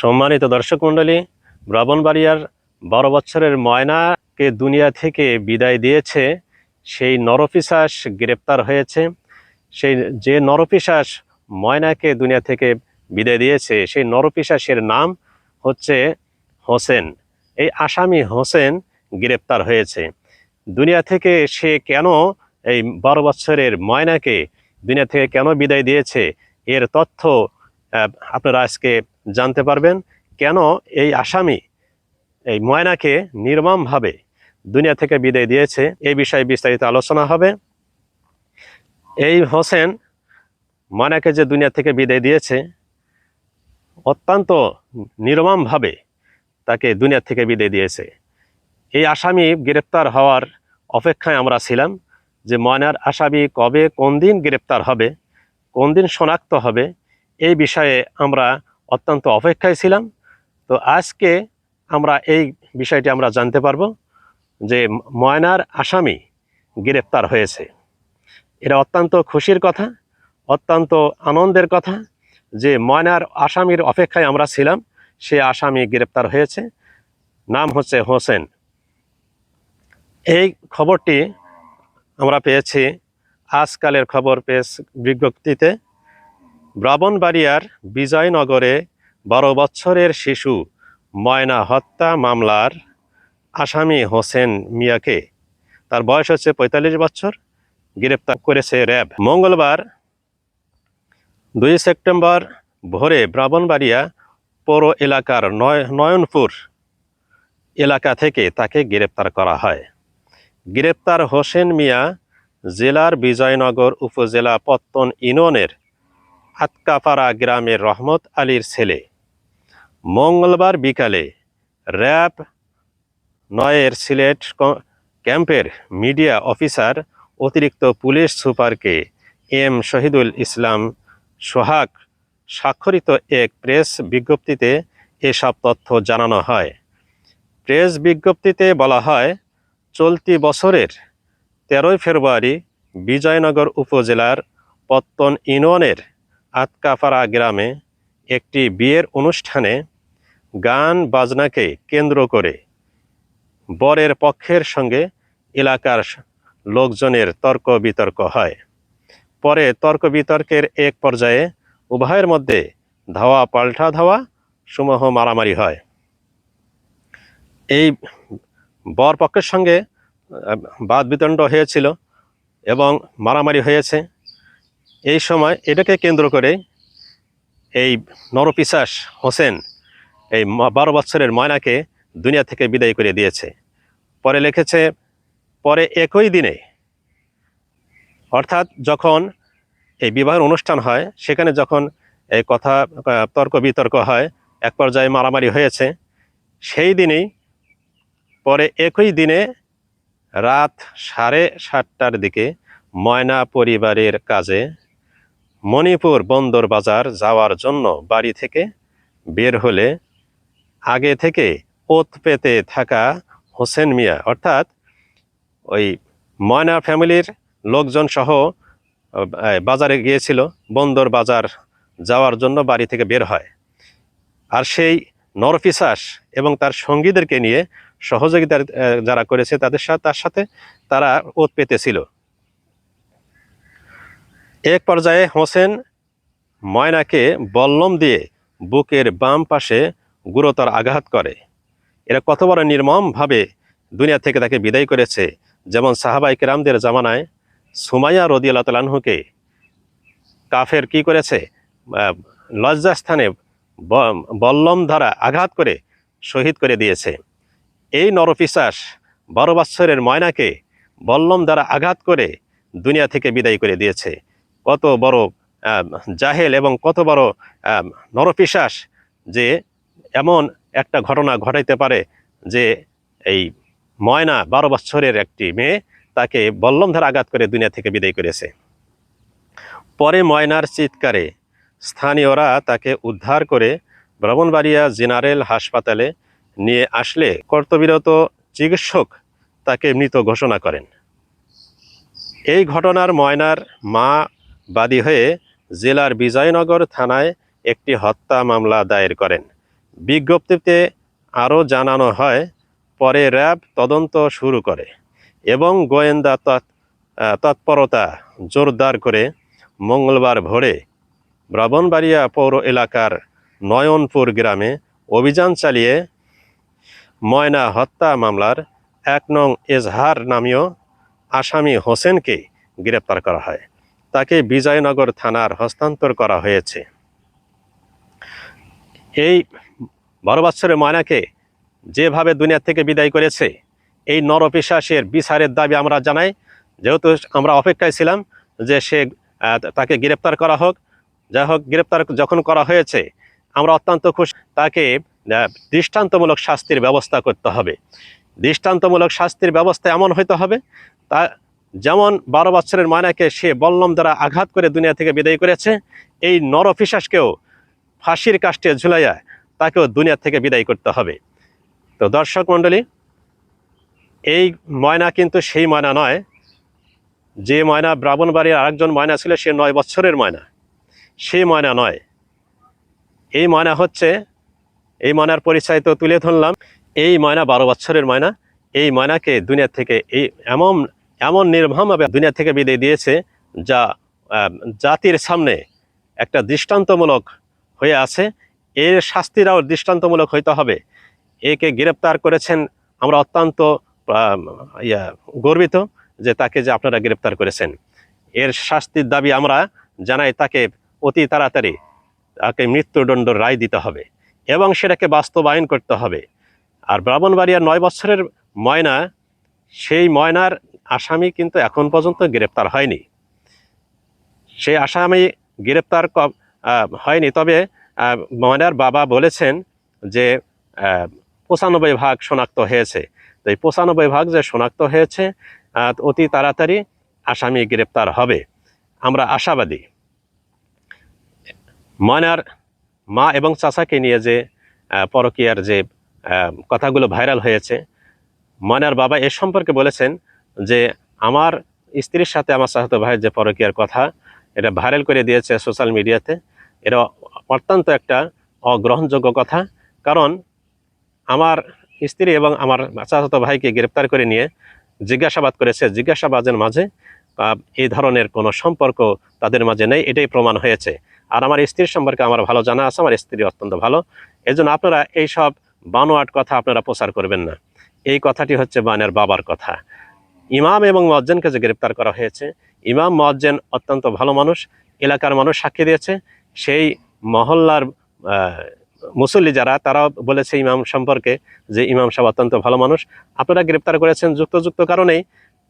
সম্মানিত দর্শক মণ্ডলী, ব্রাহ্মণবাড়িয়ার বারো বছরের ময়নাকে দুনিয়া থেকে বিদায় দিয়েছে, সেই নরপিশাস গ্রেপ্তার হয়েছে। সেই যে নরপিশাস ময়নাকে দুনিয়া থেকে বিদায় দিয়েছে, সেই নরপিশাসের নাম হচ্ছে হোসেন। এই আসামি হোসেন গ্রেপ্তার হয়েছে। দুনিয়া থেকে সে কেন এই বারো বছরের ময়নাকে দুনিয়া থেকে কেন বিদায় দিয়েছে, এর তথ্য আপনারা আজকে জানতে পারবেন কেন এই আসামি, এই ময়নাকে নির্মমভাবে দুনিয়া থেকে বিদায় দিয়েছে। এই বিষয়ে বিস্তারিত আলোচনা হবে। এই হোসেন ময়নাকে যে দুনিয়া থেকে বিদায় দিয়েছে, অত্যন্ত নির্মমভাবে তাকে দুনিয়া থেকে বিদায় দিয়েছে। এই আসামি গ্রেপ্তার হওয়ার অপেক্ষায় আমরা ছিলাম যে ময়নার আসামি কবে, কোন দিন গ্রেপ্তার হবে, কোন দিন শনাক্ত হবে, এই বিষয়ে আমরা অত্যন্ত অপেক্ষায় ছিলাম। তো আজকে আমরা এই বিষয়টি আমরা জানতে পারব যে ময়নার আসামি গ্রেপ্তার হয়েছে। এটা অত্যন্ত খুশির কথা, অত্যন্ত আনন্দের কথা যে ময়নার আসামির অপেক্ষায় আমরা ছিলাম, সে আসামি গ্রেপ্তার হয়েছে। নাম হচ্ছে হোসেন। এই খবরটি আমরা পেয়েছি, আজকালের খবর পেয়েছ বিজ্ঞপ্তিতে। ব্রাহ্মণবাড়িয়ার বিজয়নগরে বারো বছরের শিশু ময়না হত্যা মামলার আসামি হোসেন মিয়াকে তার বয়স হচ্ছে পঁয়তাল্লিশ বছর, গ্রেপ্তার করেছে র্যাব। মঙ্গলবার দুই সেপ্টেম্বর ভোরে ব্রাহ্মণবাড়িয়া পৌর এলাকার নয়, নয়নপুর এলাকা থেকে তাকে গ্রেপ্তার করা হয়। গ্রেপ্তার হোসেন মিয়া জেলার বিজয়নগর উপজেলা পত্তন ইউনিয়নের আতকাপাড়া গ্রামের রহমত আলীর ছেলে। মঙ্গলবার বিকালে র্যাব নয়ের সিলেট ক্যাম্পের মিডিয়া অফিসার অতিরিক্ত পুলিশ সুপারকে এম শহীদুল ইসলাম সোহাগ স্বাক্ষরিত এক প্রেস বিজ্ঞপ্তিতে এসব তথ্য জানানো হয়। প্রেস বিজ্ঞপ্তিতে বলা হয়, চলতি বছরের তেরোই ফেব্রুয়ারি বিজয়নগর উপজেলার পত্তন ইউনিয়নের আতকাপাড়া গ্রামে একটি বিয়ের অনুষ্ঠানে গান বাজনাকে কেন্দ্র করে বরের পক্ষের সঙ্গে এলাকার লোকজনের তর্ক বিতর্ক হয়। পরে তর্ক বিতর্কের এক পর্যায়ে উভয়ের মধ্যে ধাওয়া পাল্টা ধাওয়া, সমূহ মারামারি হয়। এই বর পক্ষের সঙ্গে বাদ বিতণ্ড হয়েছিল এবং মারামারি হয়েছে। এই সময় এটাকে কেন্দ্র করে এই নরপিশাস হোসেন এই বারো বছরের ময়নাকে দুনিয়া থেকে বিদায় করে দিয়েছে। পরে লিখেছে, পরে একই দিনে। অর্থাৎ যখন এই বিবাহের অনুষ্ঠান হয়, সেখানে যখন এই কথা তর্ক বিতর্ক হয়, এক পর্যায়ে মারামারি হয়েছে, সেই দিনেই পরে একই দিনে রাত সাড়ে সাতটার দিকে ময়না পরিবারের কাজে মণিপুর বন্দর বাজার যাওয়ার জন্য বাড়ি থেকে বের হলে আগে থেকে ওত পেতে থাকা হোসেন মিয়া, অর্থাৎ ওই ময়না ফ্যামিলির লোকজন সহ বাজারে গিয়েছিল, বন্দর বাজার যাওয়ার জন্য বাড়ি থেকে বের হয়। আর সেই নরপিসাস এবং তার সঙ্গীদেরকে নিয়ে সহযোগিতা যারা করেছে তাদের সাথে তার সাথে তারা ওত পেতেছিল। এক পর্যায়ে হোসেন ময়নাকে বল্লম দিয়ে বুকের বাম পাশে গুরুতর আঘাত করে। এরা কত বড় নির্মমভাবে দুনিয়া থেকে তাকে বিদায় করেছে, যেমন সাহাবাই কেরামদের জামানায় সুমাইয়া রদিয়াল্লাহ তালাহুকে কাফের কি করেছে? লজ্জাস্থানে বল্লম দ্বারা আঘাত করে শহীদ করে দিয়েছে। এই নরপিশাস বারো বৎসরের ময়নাকে বল্লম দ্বারা আঘাত করে দুনিয়া থেকে বিদায় করে দিয়েছে। কত বড় জাহেল এবং কত বড় আহ, নরপিশাস যে এমন একটা ঘটনা ঘটাইতে পারে যে এই ময়না বারো বছরের একটি মেয়ে তাকে বল্লম দ্বারা আঘাত করে দুনিয়া থেকে বিদায় করেছে। পরে ময়নার চিৎকারে স্থানীয়রা তাকে উদ্ধার করে ব্রাহ্মণবাড়িয়া জেনারেল হাসপাতালে নিয়ে আসলে কর্তব্যরত চিকিৎসক তাকে মৃত ঘোষণা করেন। এই ঘটনার ময়নার মা বাদী হয়ে জেলার বিজয়নগর থানায় একটি হত্যা মামলা দায়ের করেন। বিজ্ঞপ্তিতে আরও জানানো হয়, পরে র্যাব তদন্ত শুরু করে এবং গোয়েন্দা তৎ- তৎপরতা জোরদার করে মঙ্গলবার ভোরে ব্রাহ্মণবাড়িয়া পৌর এলাকার নয়নপুর গ্রামে অভিযান চালিয়ে ময়না হত্যা মামলার এক নং এজহার নামীয় আসামি হোসেনকে গ্রেপ্তার করা হয়। তাকে বিজয়নগর থানার হস্তান্তর করা হয়েছে। এই বারো বছরের ময়নাকে যেভাবে দুনিয়া থেকে বিদায় করেছে, এই নরপিশাসের বিচারের দাবি আমরা জানাই। যেহেতু আমরা অপেক্ষায় ছিলাম যে সে তাকে গ্রেপ্তার করা হোক যাই হোক গ্রেপ্তার যখন করা হয়েছে, আমরা অত্যন্ত খুশি। তাকে দৃষ্টান্তমূলক শাস্তির ব্যবস্থা করতে হবে। দৃষ্টান্তমূলক শাস্তির ব্যবস্থা এমন হইতে হবে, তা যেমন বারো বছরের মায়নাকে সে বল্লম দ্বারা আঘাত করে দুনিয়া থেকে বিদায় করেছে, এই নরপিশাসকেও ফাঁসির কাষ্টে ঝুলাইয়া তাকেও দুনিয়া থেকে বিদায় করতে হবে। তো দর্শক মণ্ডলী, এই ময়না কিন্তু সেই ময়না নয়। যে ময়না ব্রাহ্মণবাড়ির আরেকজন ময়না ছিল, সে নয় বছরের ময়না। সেই ময়না নয়। এই ময়না হচ্ছে, এই ময়নার পরিচয় তো তুলে ধরলাম, এই ময়না বারো বছরের ময়না। এই ময়নাকে দুনিয়া থেকে এই এমন এমন নির্মমভাবে দুনিয়া থেকে বিদায় দিয়েছে যা জাতির সামনে একটা দৃষ্টান্তমূলক হয়ে আছে। এর শাস্তিরাও দৃষ্টান্তমূলক হইতে হবে। একে গ্রেপ্তার করেছেন আমরা অত্যন্ত ইয়া, গর্বিত যে তাকে যে আপনারা গ্রেপ্তার করেছেন। এর শাস্তির দাবি আমরা জানাই তাকে অতি তাড়াতাড়ি তাকে মৃত্যুদণ্ড রায় দিতে হবে এবং সেটাকে বাস্তবায়ন করতে হবে। আর ব্রাহ্মণবাড়িয়ার নয় বছরের ময়না, সেই ময়নার আসামি কিন্তু এখন পর্যন্ত গ্রেপ্তার হয়নি। সেই আসামি গ্রেপ্তার হয়নি। তবে ময়নার বাবা বলেছেন যে পঁচানব্বই ভাগ শনাক্ত হয়েছে। তো এই পঁচানব্বই ভাগ যে শনাক্ত হয়েছে অতি তাড়াতাড়ি আসামি গ্রেপ্তার হবে। আমরা আশাবাদী। ময়নার মা এবং চাচাকে নিয়ে যে পরকীয়ার যে কথাগুলো ভাইরাল হয়েছে, ময়নার বাবা এ সম্পর্কে বলেছেন যে আমার স্ত্রীর সাথে আমার চাচাতো ভাইয়ের যে পরকীয়ার কথা, এটা ভাইরাল করে দিয়েছে সোশ্যাল মিডিয়াতে এটা অত্যন্ত একটা অগ্রহণযোগ্য কথা, কারণ আমার স্ত্রী এবং আমার চাচাতো ভাইকে গ্রেপ্তার করে নিয়ে জিজ্ঞাসাবাদ করেছে। জিজ্ঞাসাবাদের মাঝে এই ধরনের কোনো সম্পর্ক তাদের মাঝে নেই, এটাই প্রমাণ হয়েছে। আর আমার স্ত্রীর সম্পর্কে আমার ভালো জানা আছে, আমার স্ত্রী অত্যন্ত ভালো। এজন্য আপনারা এই সব বানোয়াট কথা আপনারা প্রচার করবেন না। এই কথাটি হচ্ছে বানের বাবার কথা। ইমাম এবং মজ্জেনকে যে গ্রেপ্তার করা হয়েছে, ইমাম মজ্জেন অত্যন্ত ভালো মানুষ, এলাকার মানুষ সাক্ষী দিয়েছে। সেই মহল্লার মুসল্লি যারা, তারাও বলেছে ইমাম সম্পর্কে যে ইমাম সাহেব অত্যন্ত ভালো মানুষ। আপনারা গ্রেপ্তার করেছেন যুক্তযুক্ত কারণেই।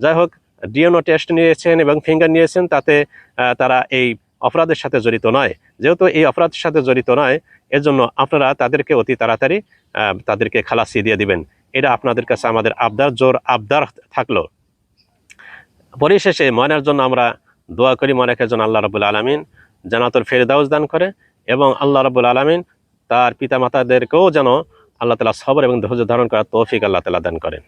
যাই হোক, ডিএনও টেস্ট নিয়েছেন এবং ফিঙ্গার নিয়েছেন, তাতে তারা এই অপরাধের সাথে জড়িত নয়। যেহেতু এই অপরাধের সাথে জড়িত নয়, এজন্য আপনারা তাদেরকে অতি তাড়াতাড়ি তাদেরকে খালাসি দিয়ে দিবেন। এটা আপনাদের কাছে আমাদের আবদার, জোর আবদার থাকল। পরিশেষে ময়নার জন্য আমরা দোয়া করি ময়নাকে যেন আল্লাহ রবুল আলমিন জানাতুল ফেরদাউস দান করে এবং আল্লাহ রবুল আলমিন তার পিতা মাতাদেরকেও যেন আল্লাহ তালা সবর এবং ধৈর্য ধারণ করার তৌফিক আল্লাহ তালা দান করেন।